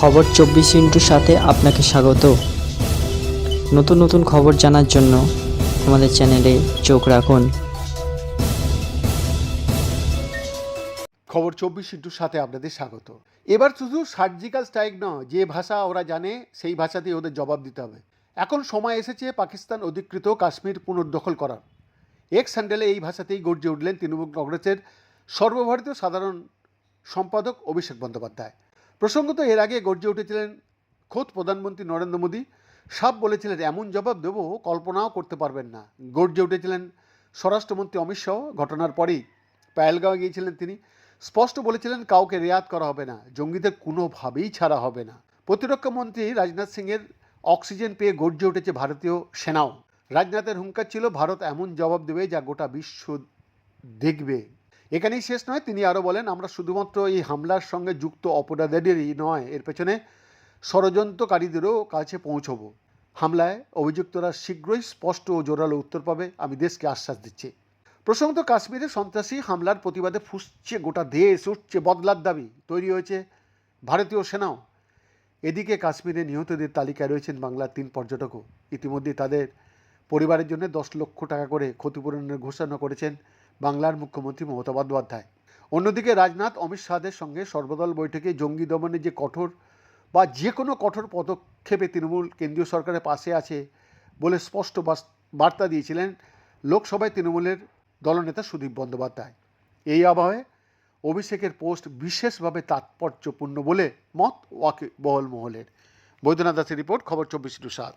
খবর চব্বিশ ইন্টুর সাথে আপনাকে স্বাগত। নতুন নতুন খবর জানার জন্য আমাদের চ্যানেলে চোখ রাখুন। খবর চব্বিশ ইন্টুর সাথে আপনাদের স্বাগত। এবার শুধু সার্জিক্যাল স্ট্রাইক নয়, যে ভাষা ওরা জানে, সেই ভাষাতেই ওদের জবাব দিতে হবে। এখন সময় এসেছে পাকিস্তান অধিকৃত কাশ্মীর পুনর্দখল করার। এক্স স্যান্ডেলে এই ভাষাতেই গর্জে উঠলেন তৃণমূল কংগ্রেসের সর্বভারতীয় সাধারণ সম্পাদক অভিষেক বন্দ্যোপাধ্যায়। প্রসঙ্গত এর আগে গর্জে উঠেছিলেন খোদ প্রধানমন্ত্রী নরেন্দ্র মোদী। সাপ বলেছিলেন, এমন জবাব দেবো, কল্পনাও করতে পারবেন না। গর্জে উঠেছিলেন স্বরাষ্ট্রমন্ত্রী অমিত শাহ, ঘটনার পরেই। পায়েলগাঁও গিয়েছিলেন তিনি। স্পষ্ট বলেছিলেন, কাউকে রেয়াত করা হবে না, জঙ্গিদের কোনোভাবেই ছাড়া হবে না। প্রতিরক্ষা মন্ত্রী রাজনাথ সিংয়ের অক্সিজেন পেয়ে গর্জে উঠেছে ভারতীয় সেনাও। রাজনাথের হুঙ্কার ছিল, ভারত এমন জবাব দেবে যা গোটা বিশ্ব দেখবে। এখানেই শেষ নয়, তিনি আরও বলেন, আমরা শুধুমাত্র এই হামলার সঙ্গে যুক্ত অপরাধীদেরই নয়, এর পেছনে ষড়যন্ত্রকারীদেরও কাছে পৌঁছবো। হামলায় অভিযুক্তরা শীঘ্রই স্পষ্ট ও জোরালো উত্তর পাবে, আমি দেশকে আশ্বাস দিচ্ছি। প্রসঙ্গত কাশ্মীরে সন্ত্রাসী হামলার প্রতিবাদে ফুসছে গোটা দেশ, উঠছে বদলার দাবি, তৈরি হয়েছে ভারতীয় সেনাও। এদিকে কাশ্মীরে নিহতদের তালিকায় রয়েছেন বাংলার তিন পর্যটকও। ইতিমধ্যে তাদের পরিবারের জন্য দশ লক্ষ টাকা করে ক্ষতিপূরণের ঘোষণা করেছেন বাংলার মুখ্যমন্ত্রী মমতা বন্দ্যোপাধ্যায়। অন্যদিকে রাজনাথ, অমিত শাহের সঙ্গে সর্বদল বৈঠকে জঙ্গি দমনে যে কঠোর বা যে কোনো কঠোর পদক্ষেপে তৃণমূল কেন্দ্রীয় সরকারের পাশে আছে বলে স্পষ্ট বার্তা দিয়েছিলেন লোকসভায় তৃণমূলের দলনেতা সুদীপ বন্দ্যোপাধ্যায়। এই আবহে অভিষেকের পোস্ট বিশেষভাবে তাৎপর্যপূর্ণ বলে মত ওয়াকি বহল মহলের বৈদ্যনাথ দাসের রিপোর্ট, খবর চব্বিশ টু সাত।